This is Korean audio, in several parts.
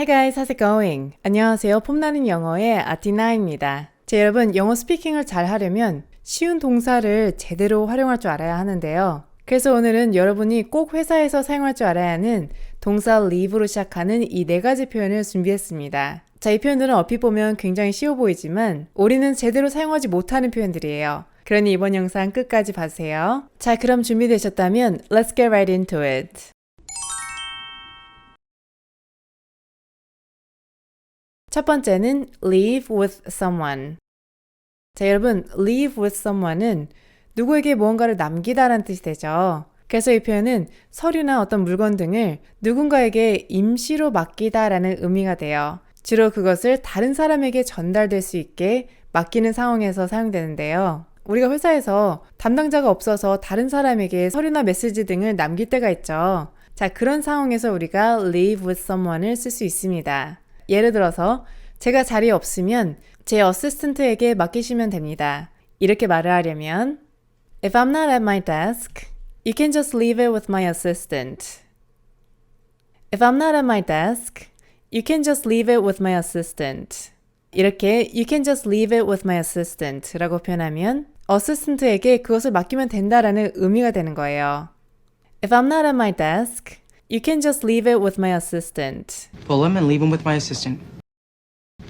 Hi guys, how's it going? 안녕하세요. 폼나는 영어의 아티나입니다. 자, 여러분, 영어 스피킹을 잘 하려면 쉬운 동사를 제대로 활용할 줄 알아야 하는데요. 그래서 오늘은 여러분이 꼭 회사에서 사용할 줄 알아야 하는 동사 leave로 시작하는 이 네 가지 표현을 준비했습니다. 자, 이 표현들은 얼핏 보면 굉장히 쉬워 보이지만 우리는 제대로 사용하지 못하는 표현들이에요. 그러니 이번 영상 끝까지 봐주세요. 자, 그럼 준비되셨다면 Let's get right into it. 첫 번째는 leave with someone. 자, 여러분, leave with someone은 누구에게 무언가를 남기다라는 뜻이 되죠. 그래서 이 표현은 서류나 어떤 물건 등을 누군가에게 임시로 맡기다라는 의미가 돼요. 주로 그것을 다른 사람에게 전달될 수 있게 맡기는 상황에서 사용되는데요. 우리가 회사에서 담당자가 없어서 다른 사람에게 서류나 메시지 등을 남길 때가 있죠. 자, 그런 상황에서 우리가 leave with someone을 쓸 수 있습니다. 예를 들어서 제가 자리에 없으면 제 어시스턴트에게 맡기시면 됩니다. 이렇게 말을 하려면 If I'm not at my desk, you can just leave it with my assistant. If I'm not at my desk, you can just leave it with my assistant. 이렇게 you can just leave it with my assistant 라고 표현하면 어시스턴트에게 그것을 맡기면 된다라는 의미가 되는 거예요. If I'm not at my desk, you can just leave it with my assistant. Pull him and leave him with my assistant.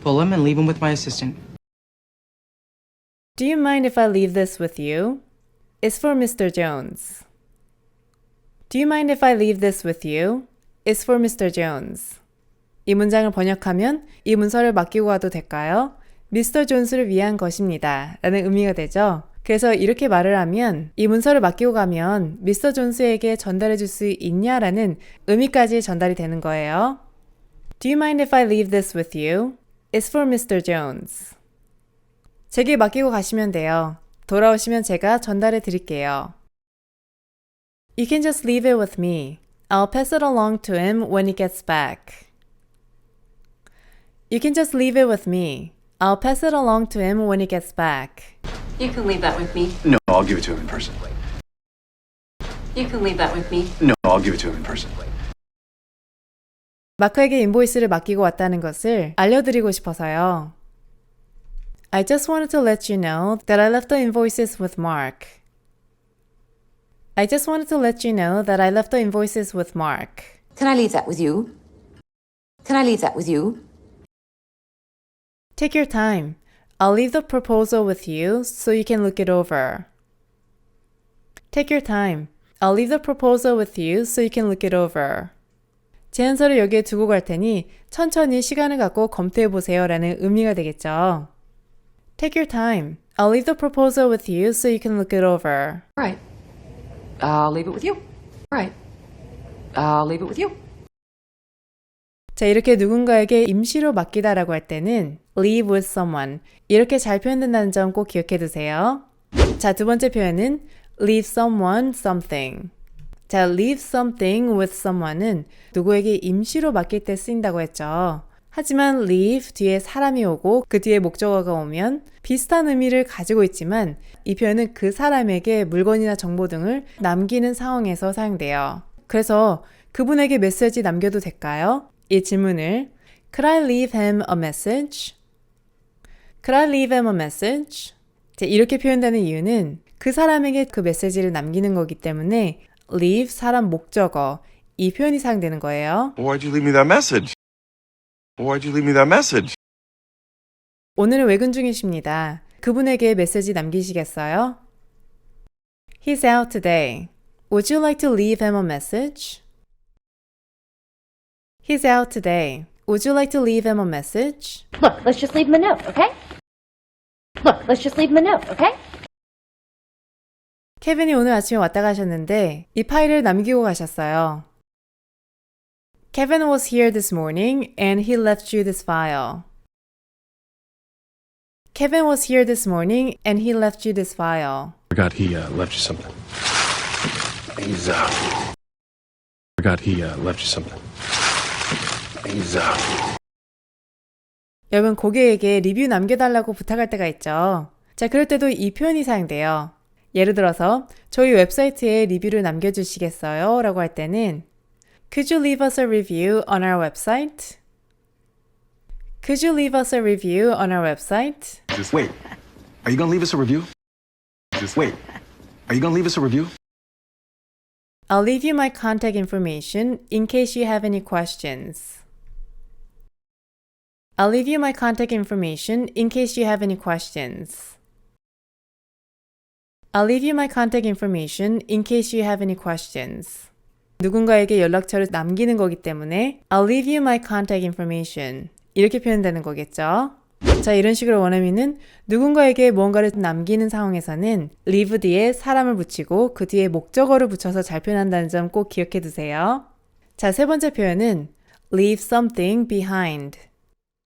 Pull him and leave him with my assistant. Do you mind if I leave this with you? It's for Mr. Jones. Do you mind if I leave this with you? It's for Mr. Jones. 이 문장을 번역하면 이 문서를 맡기고 가도 될까요? 미스터 존스를 위한 것입니다. 라는 의미가 되죠. 그래서 이렇게 말을 하면 이 문서를 맡기고 가면 미스터 존스에게 전달해 줄 수 있냐라는 의미까지 전달이 되는 거예요. Do you mind if I leave this with you? It's for Mr. Jones. 제게 맡기고 가시면 돼요. 돌아오시면 제가 전달해 드릴게요. You can just leave it with me. I'll pass it along to him when he gets back. You can just leave it with me. I'll pass it along to him when he gets back. You can leave that with me. No, I'll give it to him in person. You can leave that with me. No, I'll give it to him in person. 마크에게 인보이스를 맡기고 왔다는 것을 알려드리고 싶어서요. I just wanted to let you know that I left the invoices with Mark. I just wanted to let you know that I left the invoices with Mark. Can I leave that with you? Can I leave that with you? Take your time. I'll leave the proposal with you so you can look it over. Take your time. I'll leave the proposal with you so you can look it over. 제안서를 여기에 두고 갈 테니 천천히 시간을 갖고 검토해 보세요 라는 의미가 되겠죠. Take your time. I'll leave the proposal with you so you can look it over. All right. I'll leave it with you. All right. I'll leave it with you. 자, 이렇게 누군가에게 임시로 맡기다라고 할 때는 leave with someone. 이렇게 잘 표현된다는 점 꼭 기억해 두세요. 자, 두 번째 표현은 leave someone something. 자, leave something with someone은 누구에게 임시로 맡길 때 쓰인다고 했죠. 하지만 leave 뒤에 사람이 오고 그 뒤에 목적어가 오면 비슷한 의미를 가지고 있지만 이 표현은 그 사람에게 물건이나 정보 등을 남기는 상황에서 사용돼요. 그래서 그분에게 메시지 남겨도 될까요? 이 질문을 Could I leave him a message? Could I leave him a message? 자, 이렇게 표현되는 이유는 그 사람에게 그 메시지를 남기는 거기 때문에 leave 사람 목적어 이 표현이 사용되는 거예요. Why'd you leave me that message? Why'd you leave me that message? 오늘은 외근 중이십니다. 그분에게 메시지 남기시겠어요? He's out today. Would you like to leave him a message? He's out today. Would you like to leave him a message? Look, let's just leave him a note, okay? Look, let's just leave him a note, okay? 케빈이 오늘 아침에 왔다 가셨는데 이 파일을 남기고 가셨어요. Kevin was here this morning and he left you this file. Kevin was here this morning and he left you this file. Forgot he uh, left you something. He's uh Forgot he uh, left you something. Uh 여러분 고객에게 리뷰 남겨달라고 부탁할 때가 있죠. 자, 그럴 때도 이 표현이 사용돼요. 예를 들어서 저희 웹사이트에 리뷰를 남겨주시겠어요? 라고 할 때는 Could you leave us a review on our website? Could you leave us a review on our website? Wait, are you gonna leave us a review? Wait, are you gonna leave us a review? I'll leave you my contact information in case you have any questions. I'll leave you my contact information in case you have any questions. I'll leave you my contact information in case you have any questions. 누군가에게 연락처를 남기는 거기 때문에 I'll leave you my contact information 이렇게 표현되는 거겠죠. 자, 이런 식으로 원어민은 누군가에게 무언가를 남기는 상황에서는 leave 뒤에 사람을 붙이고 그 뒤에 목적어를 붙여서 잘 표현한다는 점 꼭 기억해 두세요. 자, 세 번째 표현은 leave something behind.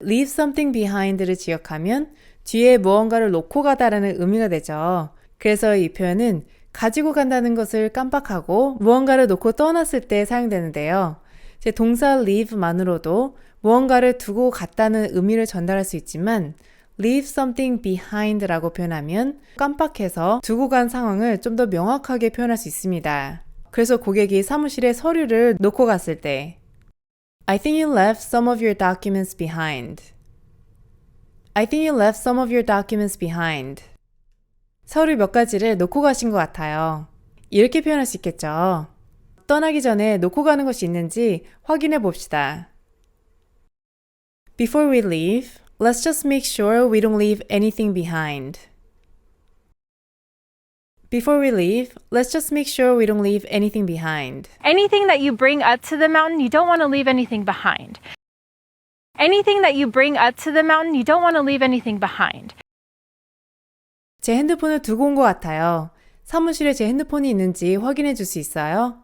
Leave something behind를 기억하면 뒤에 무언가를 놓고 가다라는 의미가 되죠. 그래서 이 표현은 가지고 간다는 것을 깜빡하고 무언가를 놓고 떠났을 때 사용되는데요. 제 동사 leave만으로도 무언가를 두고 갔다는 의미를 전달할 수 있지만 leave something behind라고 표현하면 깜빡해서 두고 간 상황을 좀 더 명확하게 표현할 수 있습니다. 그래서 고객이 사무실에 서류를 놓고 갔을 때 I think you left some of your documents behind. I think you left some of your documents behind. 서류 몇 가지를 놓고 가신 것 같아요. 이렇게 표현할 수 있겠죠. 떠나기 전에 놓고 가는 것이 있는지 확인해 봅시다. Before we leave, let's just make sure we don't leave anything behind. Before we leave, let's just make sure we don't leave anything behind. Anything that you bring up to the mountain, you don't want to leave anything behind. Anything that you bring up to the mountain, you don't want to leave anything behind. 제 핸드폰을 두고 온 것 같아요. 사무실에 제 핸드폰이 있는지 확인해 줄 수 있어요?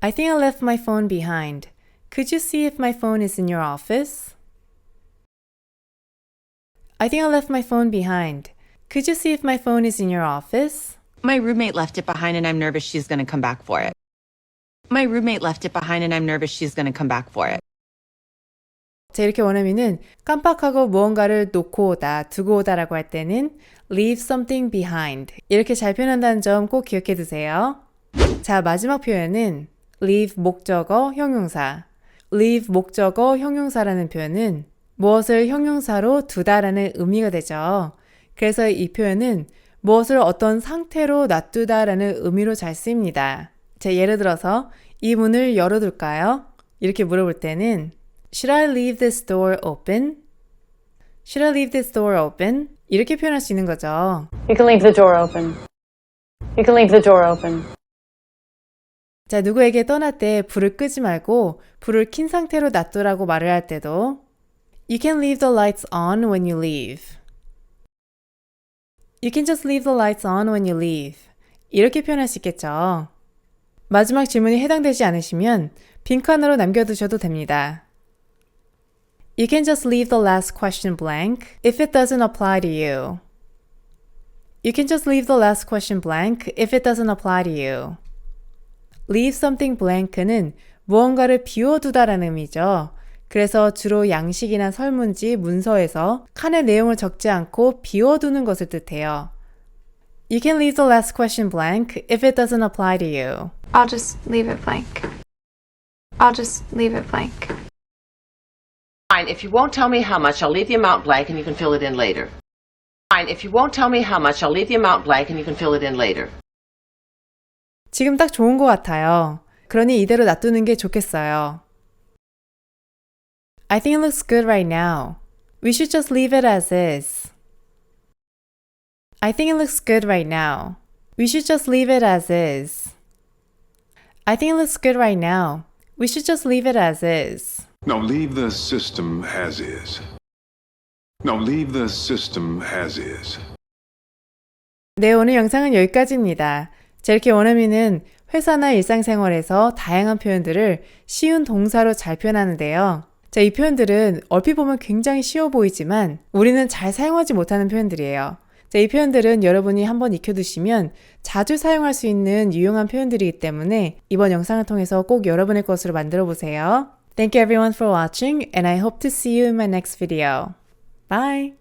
I think I left my phone behind. Could you see if my phone is in your office? I think I left my phone behind. Could you see if my phone is in your office? My roommate left it behind and I'm nervous she's going to come back for it. My roommate left it behind and I'm nervous she's going to come back for it. 자, 이렇게 원어민은 깜빡하고 무언가를 놓고 오다, 두고 오다라고 할 때는 leave something behind. 이렇게 잘 표현한다는 점 꼭 기억해 두세요. 자, 마지막 표현은 leave 목적어 형용사. leave 목적어 형용사라는 표현은 무엇을 형용사로 두다라는 의미가 되죠. 그래서 이 표현은 무엇을 어떤 상태로 놔두다라는 의미로 잘 쓰입니다. 자, 예를 들어서 이 문을 열어둘까요? 이렇게 물어볼 때는 Should I leave this door open? Should I leave this door open? 이렇게 표현할 수 있는 거죠. You can leave the door open. You can leave the door open. 자, 누구에게 떠날 때 불을 끄지 말고 불을 킨 상태로 놔두라고 말을 할 때도 You can leave the lights on when you leave. You can just leave the lights on when you leave. 이렇게 표현할 수 있겠죠. 마지막 질문이 해당되지 않으시면 빈칸으로 남겨두셔도 됩니다. You can just leave the last question blank if it doesn't apply to you. You can just leave the last question blank if it doesn't apply to you. leave something blank는 무언가를 비워두다라는 의미죠. 그래서 주로 양식이나 설문지, 문서에서 칸의 내용을 적지 않고 비워두는 것을 뜻해요. You can leave the last question blank if it doesn't apply to you. I'll just leave it blank. I'll just leave it blank. Fine, if you won't tell me how much, I'll leave the amount blank and you can fill it in later. Fine, if you won't tell me how much, I'll leave the amount blank and you can fill it in later. 지금 딱 좋은 것 같아요. 그러니 이대로 놔두는 게 좋겠어요. I think it looks good right now. We should just leave it as is. I think it looks good right now. We should just leave it as is. I think it looks good right now. We should just leave it as is. No, leave the system as is. No, leave the system as is. 네, 오늘 영상은 여기까지입니다. 자, 이렇게 원어민은 회사나 일상생활에서 다양한 표현들을 쉬운 동사로 잘 표현하는데요. 자, 이 표현들은 얼핏 보면 굉장히 쉬워 보이지만 우리는 잘 사용하지 못하는 표현들이에요. 자, 이 표현들은 여러분이 한번 익혀두시면 자주 사용할 수 있는 유용한 표현들이기 때문에 이번 영상을 통해서 꼭 여러분의 것으로 만들어 보세요. Thank you everyone for watching and I hope to see you in my next video. Bye!